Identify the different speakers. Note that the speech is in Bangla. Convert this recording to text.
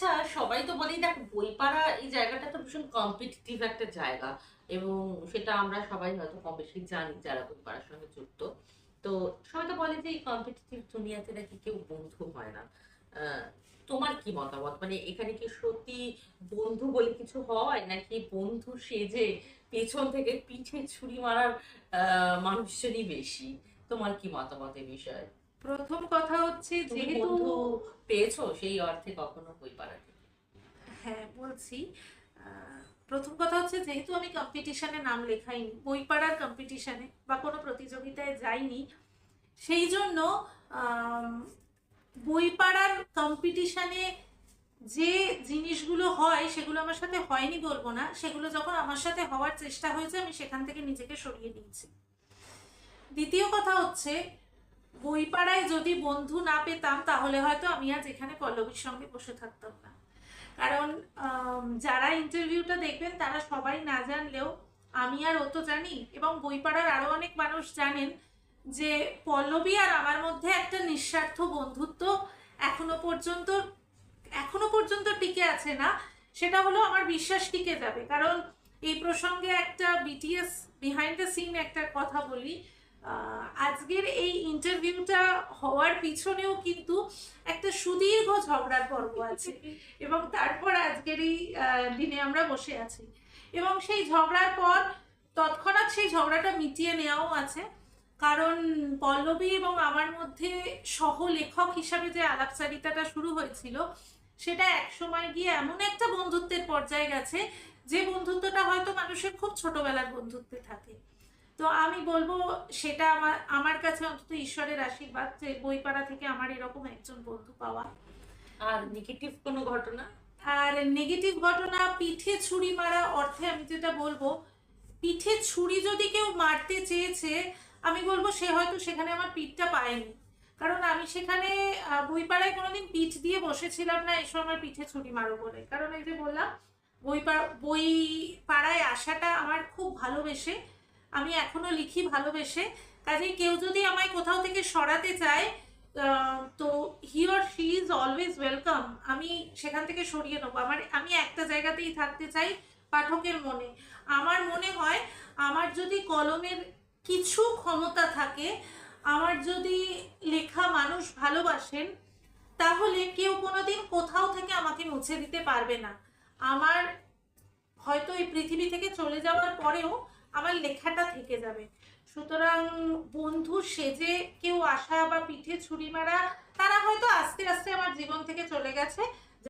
Speaker 1: আচ্ছা সবাই তো বলি দেখ বইপাড়া এই জায়গাটা তো ভীষণ কম্পিটিটিভ একটা জায়গা এবং সেটা আমরা সবাই হয়তো কম বেশি জানি যারা বইপাড়ার সঙ্গে যুক্ত। তো সবাই তো বলে যে এই কম্পিটিটিভ দুনিয়াতে নাকি কেউ বন্ধু হয় না। তোমার কি মতামত? মানে এখানে কি সত্যি বন্ধু বলে কিছু হয় নাকি বন্ধু সেজে পেছন থেকে পিঠে ছুরি মারার আহ, মানুষজনই বেশি? তোমার কি মতামত এ বিষয়ে?
Speaker 2: প্রথম কথা হচ্ছে যেহেতু
Speaker 1: পেয়েছ সেই অর্থে কখনো বইপাড়া থেকে
Speaker 2: হ্যাঁ বলছি প্রথম কথা হচ্ছে যেহেতু আমি কম্পিটিশনে নাম লেখাইনি বই বইপাড়ার কম্পিটিশনে বা কোনো প্রতিযোগিতায় যাইনি সেই জন্য আম, বইপাড়ার কম্পিটিশনে যে জিনিসগুলো হয় সেগুলো আমার সাথে হয়নি বলব না সেগুলো যখন আমার সাথে হওয়ার চেষ্টা হয়েছে আমি সেখান থেকে নিজেকে সরিয়ে নিয়েছি। দ্বিতীয় কথা হচ্ছে বইপাড়ায় যদি বন্ধু না পেতাম, তাহলে হয়তো আমি আজ এখানে পল্লবীর সঙ্গে বসে থাকতাম না। কারণ যারা ইন্টারভিউটা দেখবেন, তারা সবাই না জানলেও আমি আর ও তো জানি এবং বইপাড়ার আরও অনেক মানুষ জানেন যে পল্লবী আর আমার মধ্যে একটা নিঃস্বার্থ বন্ধুত্ব এখনও পর্যন্ত এখনও পর্যন্ত টিকে আছে না। সেটা হলো আমার বিশ্বাস টিকে যাবে। কারণ এই প্রসঙ্গে একটা বিটিএস বিহাইন্ড দ্য সিন একটা কথা বলি। আজকের এই ইন্টারভিউটা হওয়ার পিছনেও কিন্তু একটা সুদীর্ঘ ঝগড়ার পর্ব আছে এবং তারপর আজকের এই দিনে আমরা বসে আছি। এবং সেই ঝগড়ার পর তৎক্ষণাৎ সেই ঝগড়াটা মিটিয়ে নেওয়াও আছে। কারণ পল্লবী এবং আমার মধ্যে সহ লেখক হিসাবে যে আলাপচারিতাটা শুরু হয়েছিল, সেটা এক সময় গিয়ে এমন একটা বন্ধুত্বের পর্যায়ে গেছে, যে বন্ধুত্বটা হয়তো মানুষের খুব ছোটবেলার বন্ধুত্বে থাকে। তো আমি বলব সেটা আমার আমার কাছে অন্তত ঈশ্বরের আশীর্বাদ যে বইপাড়া থেকে আমার এরকম একজন বন্ধু পাওয়া।
Speaker 1: আর নেগেটিভ কোনো ঘটনা?
Speaker 2: আর নেগেটিভ ঘটনা পিঠে ছুরি মারা অর্থে আমি যেটা বলব পিঠে ছুরি যদি কেউ মারতে চেয়েছে আমি বলব সে হয়তো সেখানে আমার পিঠটা পায়নি। কারণ আমি সেখানে বইপাড়ায় কোনোদিন পিঠ দিয়ে বসেছিলাম না এসো আমার পিঠে ছুরি মারো বলে। কারণ এই যে বললাম বই বই পাড়ায় আসাটা আমার খুব ভালোবেসে আমি এখনও লিখি ভালোবেসে। কাজেই কেউ যদি আমায় কোথাও থেকে সরাতে চায় তো he or she is always welcome আমি সেখান থেকে সরিয়ে নেব। আমার, আমি একটা জায়গাতেই থাকতে চাই পাঠকের মনে। আমার মনে হয়, আমার যদি কলমের কিছু ক্ষমতা থাকে, আমার যদি লেখা মানুষ ভালোবাসেন, তাহলে কেউ কোনোদিন কোথাও থেকে আমাকে মুছে দিতে পারবে না। আমার হয়তো এই পৃথিবী থেকে চলে যাওয়ার পরেও আমার লেখাটা থেকে যাবে। সুতরাং বন্ধু সেজে কেউ আসা বা পিঠে ছুরি মারা, তারা হয়তো আস্তে আস্তে আমার জীবন থেকে চলে গেছে।